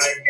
I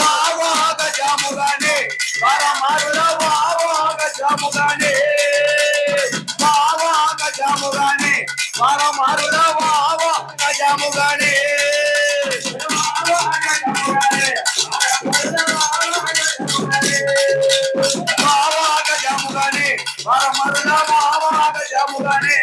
బావాగ జాముగానే మరమరుల బావాగ జాముగానే